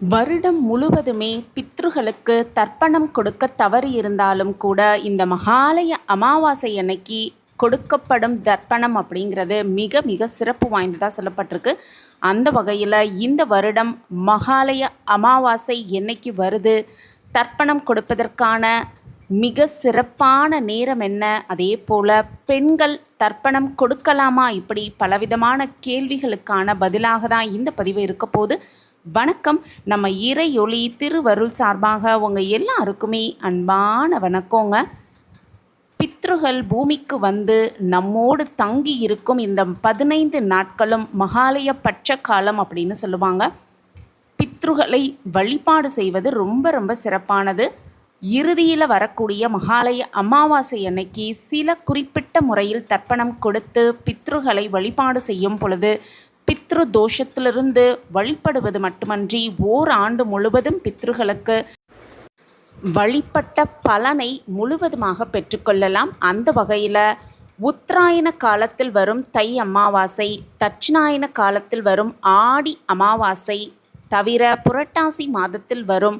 வருடம் முழுவதுமே பித்ருகளுக்கு தர்ப்பணம் கொடுக்க தவறி இருந்தாலும் கூட இந்த மகாலய அமாவாசை அன்னைக்கு கொடுக்கப்படும் தர்ப்பணம் அப்படிங்கிறது மிக மிக சிறப்பு வாய்ந்ததாக சொல்லப்பட்டிருக்கு. அந்த வகையில் இந்த வருடம் மகாலய அமாவாசை என்னைக்கு வருது? தர்ப்பணம் கொடுப்பதற்கான மிக சிறப்பான நேரம் என்ன? அதே போல் பெண்கள் தர்ப்பணம் கொடுக்கலாமா? இப்படி பலவிதமான கேள்விகளுக்கான பதிலாக தான் இந்த பதிவு இருக்க போது வணக்கம். நம்ம இறையொளி திருவருள் சார்பாக உங்கள் எல்லாருக்குமே அன்பான வணக்கங்க. பித்ருகள் பூமிக்கு வந்து நம்மோடு தங்கி இருக்கும் இந்த பதினைந்து நாட்களும் மகாலய பட்ச காலம் அப்படின்னு சொல்லுவாங்க. பித்ருகளை வழிபாடு செய்வது ரொம்ப ரொம்ப சிறப்பானது. இறுதியில் வரக்கூடிய மகாலய அமாவாசை அன்னைக்கு சில குறிப்பிட்ட முறையில் தர்ப்பணம் கொடுத்து பித்ருகளை வழிபாடு செய்யும் பொழுது பித்ரு தோஷத்திலிருந்து வழிபடுவது மட்டுமன்றி ஓர் ஆண்டு முழுவதும் பித்ருகளுக்கு வழிபட்ட பலனை முழுவதுமாக பெற்றுக்கொள்ளலாம். அந்த வகையில் உத்தராயண காலத்தில் வரும் தை அமாவாசை தட்சிணாயன காலத்தில் வரும் ஆடி அமாவாசை தவிர புரட்டாசி மாதத்தில் வரும்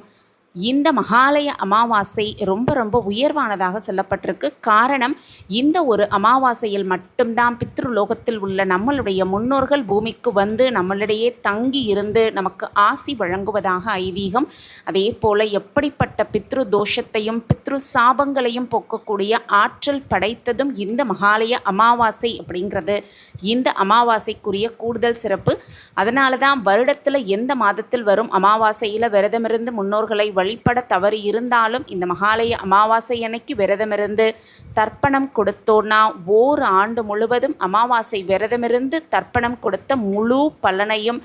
இந்த மகாலய அமாவாசை ரொம்ப ரொம்ப உயர்வானதாக சொல்லப்பட்டிருக்கு. காரணம் இந்த ஒரு அமாவாசையில் மட்டும்தான் பித்ருலோகத்தில் உள்ள நம்மளுடைய முன்னோர்கள் பூமிக்கு வந்து நம்மளிடையே தங்கி இருந்து நமக்கு ஆசி வழங்குவதாக ஐதீகம். அதே போல் எப்படிப்பட்ட பித்ரு தோஷத்தையும் பித்ரு சாபங்களையும் போக்கக்கூடிய ஆற்றல் படைத்ததும் இந்த மகாலய அமாவாசை அப்படிங்கிறது. இந்த அமாவாசைக்குரிய கூடுதல் சிறப்பு அதனால தான் வருடத்தில் எந்த மாதத்தில் வரும் அமாவாசையில் விரதமிருந்து முன்னோர்களை வழிபட தவறு இருந்தாலும் இந்த மகாலய அமாவாசை அன்னைக்கு விரதமிருந்து தர்ப்பணம் கொடுத்தோன்னா ஓர் ஆண்டு முழுவதும் அமாவாசை விரதமிருந்து தர்ப்பணம் கொடுத்த முழு பலனையும்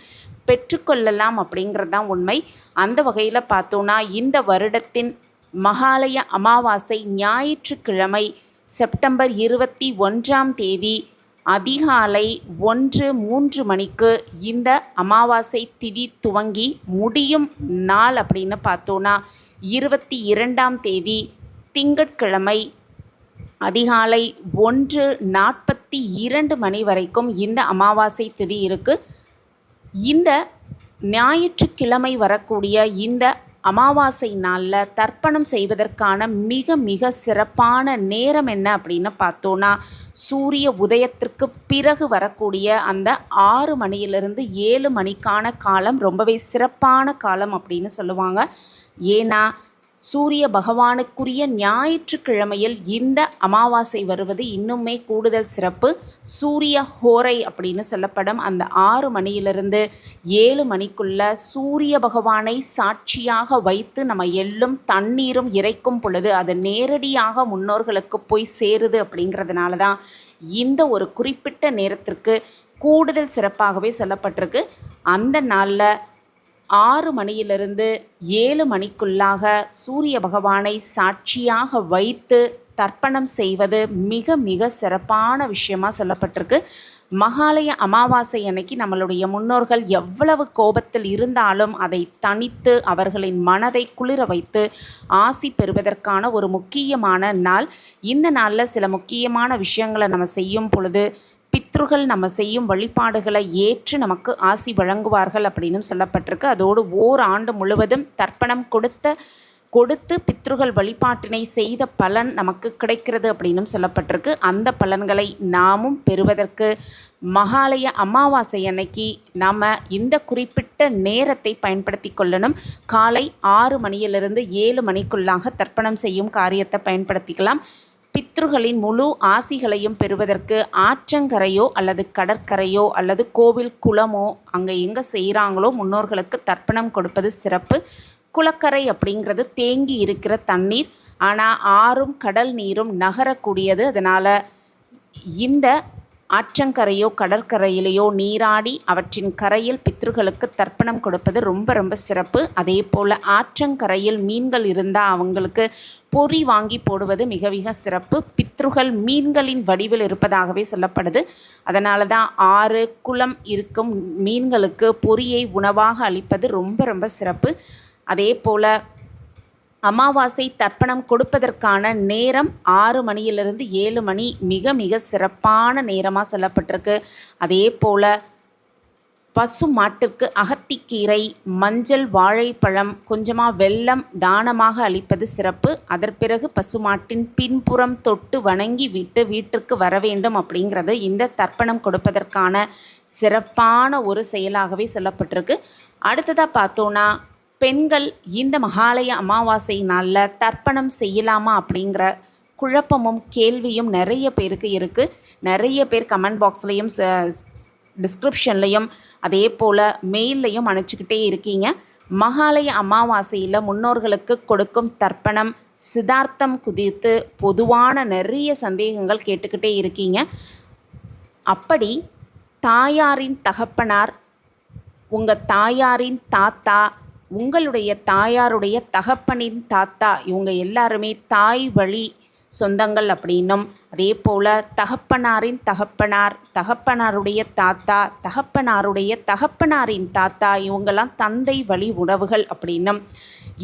பெற்றுக்கொள்ளலாம் அப்படிங்கிறது தான் உண்மை. அந்த வகையில் பார்த்தோன்னா இந்த வருடத்தின் மகாலய அமாவாசை ஞாயிற்றுக்கிழமை செப்டம்பர் இருபத்தி ஒன்றாம் தேதி அதிகாலை ஒன்று மூன்று மணிக்கு இந்த அமாவாசை திதி துவங்கி முடியும் நாள் அப்படின்னு பார்த்தோன்னா இருபத்தி இரண்டாம் தேதி திங்கட்கிழமை அதிகாலை ஒன்று நாற்பத்தி இரண்டு மணி வரைக்கும் இந்த அமாவாசை திதி இருக்குது இந்த ஞாயிற்றுக்கிழமை வரக்கூடிய இந்த அமாவாசை நாளில் தர்ப்பணம் செய்வதற்கான மிக மிக சிறப்பான நேரம் என்ன அப்படின்னு பார்த்தோன்னா சூரிய உதயத்திற்கு பிறகு வரக்கூடிய அந்த ஆறு மணியிலிருந்து ஏழு மணிக்கான காலம் ரொம்பவே சிறப்பான காலம் அப்படின்னு சொல்லுவாங்க. ஏன்னா சூரிய பகவானுக்குரிய ஞாயிற்றுக்கிழமையில் இந்த அமாவாசை வருவது இன்னுமே கூடுதல் சிறப்பு. சூரிய ஹோரை அப்படின்னு சொல்லப்படும் அந்த ஆறு மணியிலிருந்து ஏழு மணிக்குள்ள சூரிய பகவானை சாட்சியாக வைத்து நம்ம எள்ளும் தண்ணீரும் இறைக்கும் பொழுது அது நேரடியாக முன்னோர்களுக்கு போய் சேருது அப்படிங்கிறதுனால தான் இந்த ஒரு குறிப்பிட்ட நேரத்திற்கு கூடுதல் சிறப்பாகவே சொல்லப்பட்டிருக்கு. அந்த நாளில் ஆறு மணியிலிருந்து ஏழு மணிக்குள்ளாக சூரிய பகவானை சாட்சியாக வைத்து தர்ப்பணம் செய்வது மிக மிக சிறப்பான விஷயமாக சொல்லப்பட்டிருக்கு. மகாலய அமாவாசை அன்னைக்கு நம்மளுடைய முன்னோர்கள் எவ்வளவு கோபத்தில் இருந்தாலும் அதை தனித்து அவர்களின் மனதை குளிர வைத்து ஆசி பெறுவதற்கான ஒரு முக்கியமான நாள். இந்த நாளில் சில முக்கியமான விஷயங்களை நம்ம செய்யும் பொழுது பித்ருகள் நம்ம செய்யும் வழிபாடுகளை ஏற்று நமக்கு ஆசி வழங்குவார்கள் அப்படின்னு சொல்லப்பட்டிருக்கு. அதோடு ஓர் ஆண்டு முழுவதும் தர்ப்பணம் கொடுத்த கொடுத்து பித்ருகள் வழிபாட்டினை செய்த பலன் நமக்கு கிடைக்கிறது அப்படின்னும் சொல்லப்பட்டிருக்கு. அந்த பலன்களை நாமும் பெறுவதற்கு மகாலய அமாவாசை அன்னைக்கு நாம் இந்த குறிப்பிட்ட நேரத்தை பயன்படுத்தி கொள்ளணும். காலை ஆறு மணியிலிருந்து ஏழு மணிக்குள்ளாக தர்ப்பணம் செய்யும் காரியத்தை பயன்படுத்திக்கலாம். பித்ருகளின் முழு ஆசிகளையும் பெறுவதற்கு ஆற்றங்கரையோ அல்லது கடற்கரையோ அல்லது கோவில் குளமோ அங்கே எங்கே செய்கிறாங்களோ முன்னோர்களுக்கு தர்ப்பணம் கொடுப்பது சிறப்பு. குளக்கரை அப்படிங்கிறது தேங்கி இருக்கிற தண்ணீர். ஆனால் ஆறும் கடல் நீரும் நகரக்கூடியது. அதனால் இந்த ஆற்றங்கரையோ கடற்கரையிலேயோ நீராடி அவற்றின் கரையில் பித்ருகளுக்கு தர்ப்பணம் கொடுப்பது ரொம்ப ரொம்ப சிறப்பு. அதே போல் ஆற்றங்கரையில் மீன்கள் இருந்தால் அவங்களுக்கு பொறி வாங்கி போடுவது மிக மிக சிறப்பு. பித்ருகள் மீன்களின் வடிவில் இருப்பதாகவே சொல்லப்படுது. அதனால தான் ஆறு குளம் இருக்கும் மீன்களுக்கு பொரியை உணவாக அளிப்பது ரொம்ப ரொம்ப சிறப்பு. அதே போல் அமாவாசை தர்ப்பணம் கொடுப்பதற்கான நேரம் ஆறு மணியிலிருந்து ஏழு மணி. மிக மிக சிறப்பான நேரமாக சொல்லப்பட்டிருக்கு. அதே போல் பசு மாட்டுக்கு அகத்திக்கீரை மஞ்சள் வாழைப்பழம் கொஞ்சமாக வெல்லம் தானமாக அளிப்பது சிறப்பு. அதற்பிறகு பசுமாட்டின் பின்புறம் தொட்டு வணங்கி விட்டு வீட்டிற்கு வர வேண்டும் அப்படிங்கிறது இந்த தர்ப்பணம் கொடுப்பதற்கான சிறப்பான ஒரு செயலாகவே சொல்லப்பட்டிருக்கு. அடுத்ததாக பார்த்தோன்னா பெண்கள் இந்த மகாலய அமாவாசை நாளில் தர்ப்பணம் செய்யலாமா அப்படிங்கிற குழப்பமும் கேள்வியும் நிறைய பேருக்கு இருக்குது நிறைய பேர் கமெண்ட் பாக்ஸ்லேயும் டிஸ்கிரிப்ஷன்லேயும் அதே போல் மெயில்லையும் அனுப்பிச்சிக்கிட்டே இருக்கீங்க. மகாலய அமாவாசையில் முன்னோர்களுக்கு கொடுக்கும் தர்ப்பணம் சிதார்த்தம் குதித்து பொதுவான நிறைய சந்தேகங்கள் கேட்டுக்கிட்டே இருக்கீங்க. அப்படி தாயாரின் தகப்பனார் உங்கள் தாயாரின் தாத்தா உங்களுடைய தாயாருடைய தகப்பனின் தாத்தா இவங்க எல்லாருமே தாய் வழி சொந்தங்கள் அப்படின்னும். அதே போல் தகப்பனாரின் தகப்பனார் தகப்பனாருடைய தாத்தா தகப்பனாருடைய தகப்பனாரின் தாத்தா இவங்கெல்லாம் தந்தை வழி உறவுகள் அப்படின்னும்.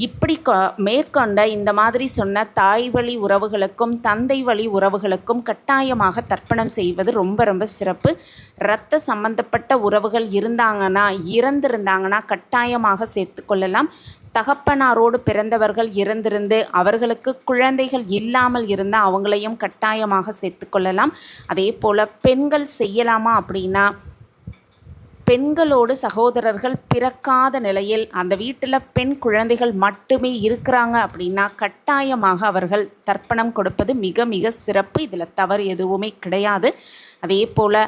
இப்படி கொ மேற்கொண்ட இந்த மாதிரி சொன்ன தாய் வழி உறவுகளுக்கும் தந்தை வழி உறவுகளுக்கும் கட்டாயமாக தர்ப்பணம் செய்வது ரொம்ப ரொம்ப சிறப்பு. இரத்த சம்பந்தப்பட்ட உறவுகள் இருந்தாங்கன்னா இறந்திருந்தாங்கன்னா கட்டாயமாக சேர்த்து கொள்ளலாம். தகப்பனாரோடு பிறந்தவர்கள் இறந்திருந்து அவர்களுக்கு குழந்தைகள் இல்லாமல் இருந்தால் அவங்களையும் கட்டாயமாக சேர்த்துக்கொள்ளலாம் அதே போல் பெண்கள் செய்யலாமா அப்படின்னா பெண்களோடு சகோதரர்கள் பிறக்காத நிலையில் அந்த வீட்டில் பெண் குழந்தைகள் மட்டுமே இருக்கிறாங்க அப்படின்னா கட்டாயமாக அவர்கள் தர்ப்பணம் கொடுப்பது மிக மிக சிறப்பு. இதில் தவறு எதுவுமே கிடையாது. அதே போல்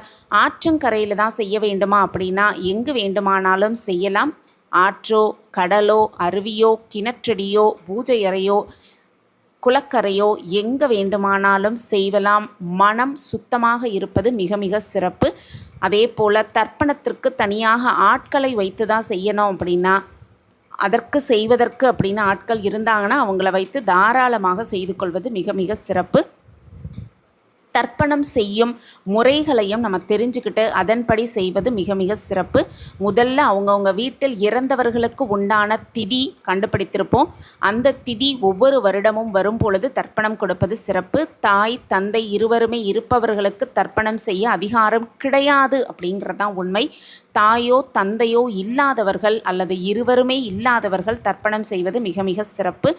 ஆற்றங்கரையில் தான் செய்ய வேண்டுமா அப்படின்னா எங்கு வேண்டுமானாலும் செய்யலாம். ஆற்றோ கடலோ அருவியோ கிணற்றடியோ பூஜை அறையோ குளக்கரையோ எங்கே வேண்டுமானாலும் செய்வலாம். மனம் சுத்தமாக இருப்பது மிக மிக சிறப்பு. அதே போல் தர்ப்பணத்திற்கு தனியாக ஆட்களை வைத்து தான் செய்யணும் அப்படின்னா அதற்கு செய்வதற்கு அப்படின்னு ஆட்கள் இருந்தாங்கன்னா அவங்கள வைத்து தாராளமாக செய்து கொள்வது மிக மிக சிறப்பு. தர்ப்பணம் செய்யும் முறைகளையும் நம்ம தெரிஞ்சுக்கிட்டு அதன்படி செய்வது மிக மிக சிறப்பு. முதல்ல அவங்கவுங்க வீட்டில் இறந்தவர்களுக்கு உண்டான திதி கண்டுபிடித்திருப்போம். அந்த திதி ஒவ்வொரு வருடமும் வரும் பொழுது தர்ப்பணம் கொடுப்பது சிறப்பு. தாய் தந்தை இருவருமே இருப்பவர்களுக்கு தர்ப்பணம் செய்ய அதிகாரம் கிடையாது அப்படிங்கிறதான் உண்மை. தாயோ தந்தையோ இல்லாதவர்கள் அல்லது இருவருமே இல்லாதவர்கள் தர்ப்பணம் செய்வது மிக மிக சிறப்பு.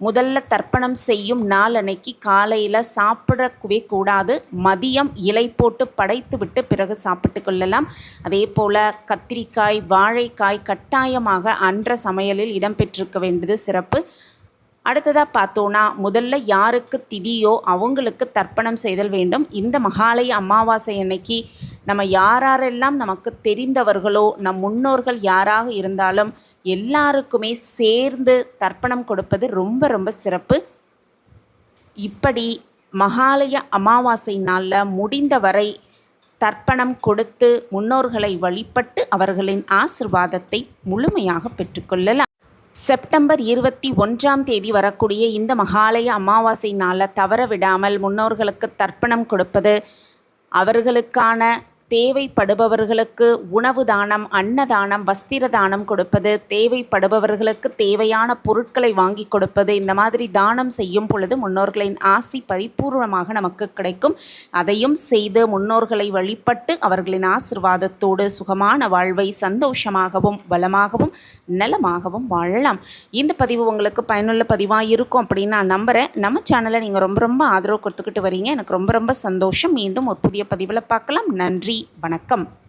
முதல்ல தர்ப்பணம் செய்யும் நாள் அன்னைக்கு காலையில் சாப்பிடவே கூடாது. மதியம் இலை போட்டு படைத்து விட்டு பிறகு சாப்பிட்டு கொள்ளலாம். அதே போல் கத்திரிக்காய் வாழைக்காய் கட்டாயமாக அன்ற சமையலில் இடம்பெற்றிருக்க வேண்டியது சிறப்பு. அடுத்ததாக பார்த்தோன்னா முதல்ல யாருக்கு திதியோ அவங்களுக்கு தர்ப்பணம் செய்தல் வேண்டும். இந்த மகாலய அமாவாசை அன்னைக்கு நம்ம யாரெல்லாம் நமக்கு தெரிந்தவர்களோ நம் முன்னோர்கள் யாராக இருந்தாலும் எல்லாருக்குமே சேர்ந்து தர்ப்பணம் கொடுப்பது ரொம்ப ரொம்ப சிறப்பு. இப்படி மகாலய அமாவாசை நாளில் முடிந்தவரை தர்ப்பணம் கொடுத்து முன்னோர்களை வழிபட்டு அவர்களின் ஆசிர்வாதத்தை முழுமையாக பெற்றுக்கொள்ளலாம் செப்டம்பர் இருபத்தி ஒன்றாம் தேதி வரக்கூடிய இந்த மகாலய அமாவாசை நாளில் தவற விடாமல் முன்னோர்களுக்கு தர்ப்பணம் கொடுப்பது அவர்களுக்கான தேவைப்படுபவர்களுக்கு உணவு தானம் அன்னதானம் வஸ்திர தானம் கொடுப்பது தேவைப்படுபவர்களுக்கு தேவையான பொருட்களை வாங்கி கொடுப்பது இந்த மாதிரி தானம் செய்யும் பொழுது முன்னோர்களின் ஆசி பரிபூர்ணமாக நமக்கு கிடைக்கும். அதையும் செய்து முன்னோர்களை வழிபட்டு அவர்களின் ஆசிர்வாதத்தோடு சுகமான வாழ்வை சந்தோஷமாகவும் வளமாகவும் நலமாகவும் வாழலாம். இந்த பதிவு உங்களுக்கு பயனுள்ள பதிவாக இருக்கும் அப்படின்னு நான் நம்புகிறேன் நம்ம சேனலை நீங்கள் ரொம்ப ரொம்ப ஆதரவு கொடுத்துக்கிட்டு வரீங்க. எனக்கு ரொம்ப ரொம்ப சந்தோஷம். மீண்டும் ஒரு புதிய பதிவில் பார்க்கலாம். நன்றி. வணக்கம்.